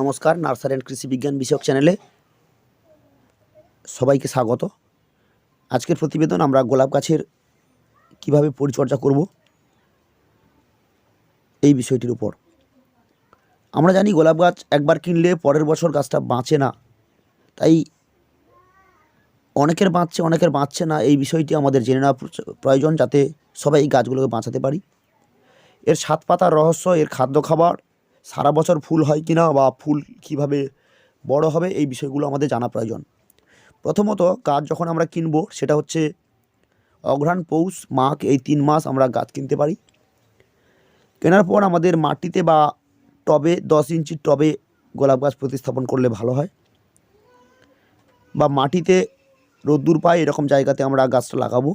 নমস্কার, nursery and কৃষি বিজ্ঞান বিষয়ক চ্যানেলে সবাইকে স্বাগত। আজকের প্রতিবেদন আমরা গোলাপ গাছের কীভাবে পরিচর্যা করব এই বিষয়টির উপর। আমরা জানি গোলাপ গাছ একবার কিনলে পরের বছর গাছটা বাঁচে না। তাই অনেকের বাঁচছে অনেকের বাঁচছে না, এই বিষয়টি আমাদের জেনে নেওয়া প্রয়োজন যাতে সবাই এই গাছগুলোকে বাঁচাতে পারি। এর সাত পাতার রহস্য, এর খাদ্য খাবার সারা বছর ফুল হয় কি না বা ফুল কীভাবে বড় হবে এই বিষয়গুলো আমাদের জানা প্রয়োজন। প্রথমত গাছ যখন আমরা কিনবো সেটা হচ্ছে অঘ্রাণ পৌষ মাঘ, এই তিন মাস আমরা গাছ কিনতে পারি। কেনার পর আমাদের মাটিতে বা টবে, দশ ইঞ্চির টবে গোলাপ গাছ প্রতিস্থাপন করলে ভালো হয়। বা মাটিতে রোদ্দুর পায়, এরকম জায়গাতে আমরা গাছটা লাগাবো।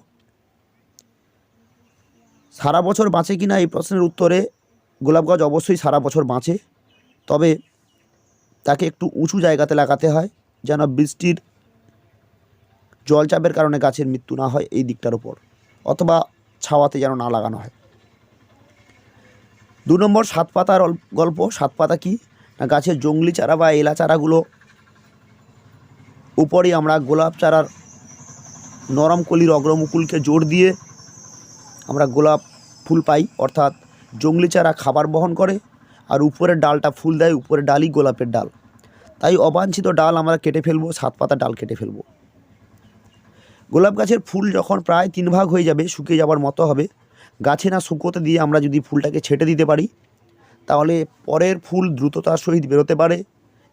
সারা বছর বাঁচে কিনা এই প্রশ্নের উত্তরে গোলাপ গাছ অবশ্যই সারা বছর বাঁচে। তবে তাকে একটু উঁচু জায়গাতে লাগাতে হয়, যেন বৃষ্টির জলচাপের কারণে গাছের মৃত্যু না হয় এই দিকটার উপর, অথবা ছাওয়াতে যেন না লাগানো হয়। দু নম্বর সাত পাতার গল্প সাত পাতা কি? না, গাছের জঙ্গলি চারা বা এলা চারাগুলো উপরে আমরা গোলাপ চারার নরম কলির অগ্রমুকুলকে জোর দিয়ে আমরা গোলাপ ফুল পাই, অর্থাৎ জঙ্গলি চারা খাবার বহন করে আর উপরের ডালটা ফুল দেয়, উপরের ডালই গোলাপের ডাল। তাই অবাঞ্ছিত ডাল আমরা কেটে ফেলব, সাত পাতা ডাল কেটে ফেলব। গোলাপ গাছের ফুল যখন প্রায় তিন ভাগ হয়ে যাবে, শুকিয়ে যাবার মতো হবে। গাছে না শুকোতে দিয়ে আমরা যদি ফুলটাকে ছেটে দিতে পারি, তাহলে পরের ফুল দ্রুততার সহিত বেরোতে পারে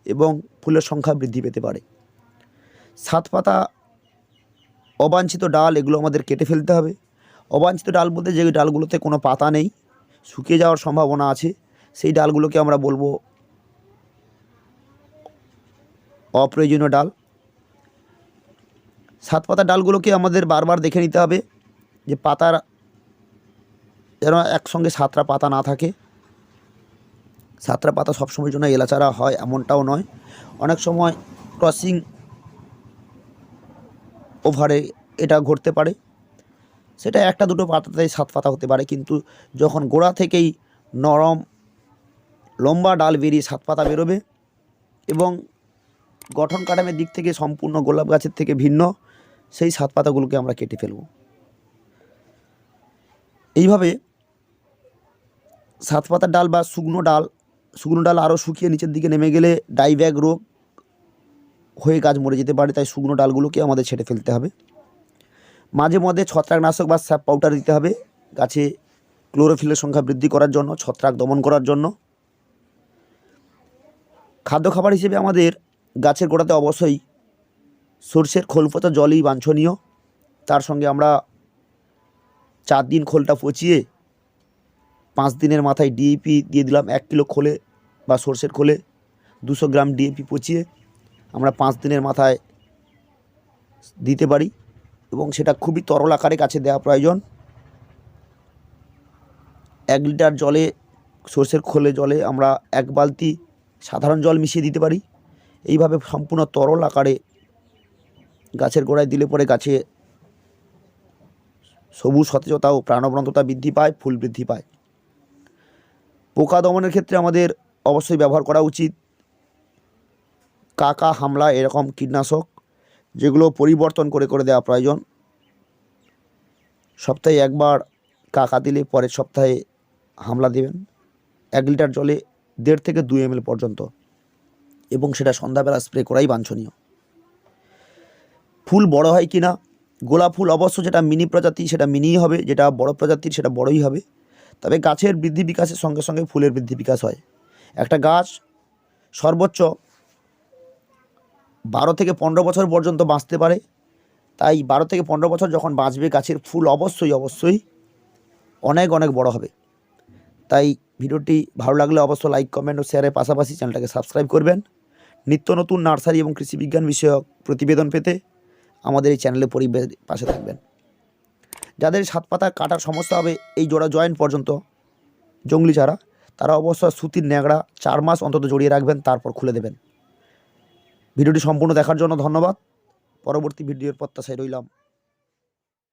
এবং ফুলের সংখ্যা বৃদ্ধি পেতে পারে। সাত পাতা অবাঞ্ছিত ডাল, এগুলো আমাদের কেটে ফেলতে হবে। অবাঞ্ছিত ডাল বলতে যে ডালগুলোতে কোনো পাতা নেই শুকিয়ে যাওয়ার সম্ভাবনা আছে, সেই ডালগুলোকে আমরা বলব অপ্রয়োজনীয় ডাল। সাত পাতা ডালগুলোকে আমাদের বারবার দেখে নিতে হবে যে পাতার যেন একসঙ্গে সাতটা পাতা না থাকে। সাতটা পাতা সবসময়ের জন্য এলাচারা হয়, এমনটাও নয়। অনেক সময় ক্রসিং ওভারে এটা ঘটতে পারে। সেটা একটা দুটো পাতাতেই সাত পাতা হতে পারে, কিন্তু যখন গোড়া থেকেই নরম লম্বা ডাল বেরিয়ে সাত পাতা বেরোবে এবং গঠন কাঠামের দিক থেকে সম্পূর্ণ গোলাপ গাছের থেকে ভিন্ন, সেই সাত পাতাগুলোকে আমরা কেটে ফেলব। এইভাবে সাত পাতার ডাল বা শুকনো ডাল শুকনো ডাল আরও শুকিয়ে নিচের দিকে নেমে গেলে ডাইব্যাগ রোগ হয়ে গাছ মরে যেতে পারে, তাই শুকনো ডালগুলোকে আমাদের ছেটে ফেলতে হবে। মাঝে মধ্যে ছত্রাকনাশক বা স্যাপ পাউডার দিতে হবে। গাছে ক্লোরোফিলের সংখ্যা বৃদ্ধি করার জন্য, ছত্রাক দমন করার জন্য। খাদ্য খাবার হিসেবে আমাদের গাছের গোড়াতে অবশ্যই সর্ষের খোল পচা জলই বাঞ্ছনীয়। তার সঙ্গে আমরা চার দিন খোলটা পচিয়ে পাঁচ দিনের মাথায় ডিএপি দিয়ে দিলাম এক কিলো খোলে বা সর্ষের খোলে দুশো গ্রাম ডিএপি পচিয়ে আমরা পাঁচ দিনের মাথায় দিতে পারি। এবং সেটা খুবই তরল আকারে গাছে দেওয়া প্রয়োজন। এক লিটার জলে, সর্ষের খোলে জলে আমরা এক বালতি সাধারণ জল মিশিয়ে দিতে পারি। এইভাবে সম্পূর্ণ তরল আকারে গাছের গোড়ায় দিলে পরে গাছে সবুজ সতেজতা ও প্রাণবন্ততা বৃদ্ধি পায়, ফুল বৃদ্ধি পায়। পোকা দমনের ক্ষেত্রে আমাদের অবশ্যই ব্যবহার করা উচিত। কাকা হামলা এরকম কীটনাশক। যেগুলো পরিবর্তন করে করে দেওয়া প্রয়োজন। সপ্তাহে একবার কাকা দিলে পরের সপ্তাহে হামলা দেবেন। এক লিটার জলে দেড় থেকে দুই এম পর্যন্ত। এবং সেটা সন্ধ্যাবেলা স্প্রে করাই বাঞ্ছনীয়। ফুল বড় হয় কি না গোলাপ ফুল অবশ্য যেটা মিনি প্রজাতি সেটা মিনিই হবে, যেটা বড় প্রজাতির সেটা বড়ই হবে। তবে গাছের বৃদ্ধি বিকাশের সঙ্গে সঙ্গে ফুলের বৃদ্ধি বিকাশ হয়। একটা গাছ সর্বোচ্চ বারো থেকে পনেরো বছর পর্যন্ত বাঁচতে পারে। তাই বারো থেকে পনেরো বছর যখন বাঁচবে, গাছের ফুল অবশ্যই অবশ্যই অনেক অনেক বড় হবে। তাই ভিডিওটি ভালো লাগলে অবশ্য লাইক কমেন্ট ও শেয়ারের পাশাপাশি চ্যানেলটাকে সাবস্ক্রাইব করবেন। নিত্য নতুন নার্সারি এবং কৃষি বিজ্ঞান বিষয়ক প্রতিবেদন পেতে আমাদের এই চ্যানেলে পরিবেশ পাশে থাকবেন। যাদের সাত পাতা কাটার সমস্যা হবে, এই জোড়া জয়েন্ট পর্যন্ত জঙ্গলি চারা, তারা অবশ্য সুতির ন্যাংরা চার মাস অন্তত জড়িয়ে রাখবেন, তারপর খুলে দেবেন। ভিডিওটি সম্পূর্ণ দেখার জন্য ধন্যবাদ। পরবর্তী ভিডিওর প্রত্যাশায় রইলাম।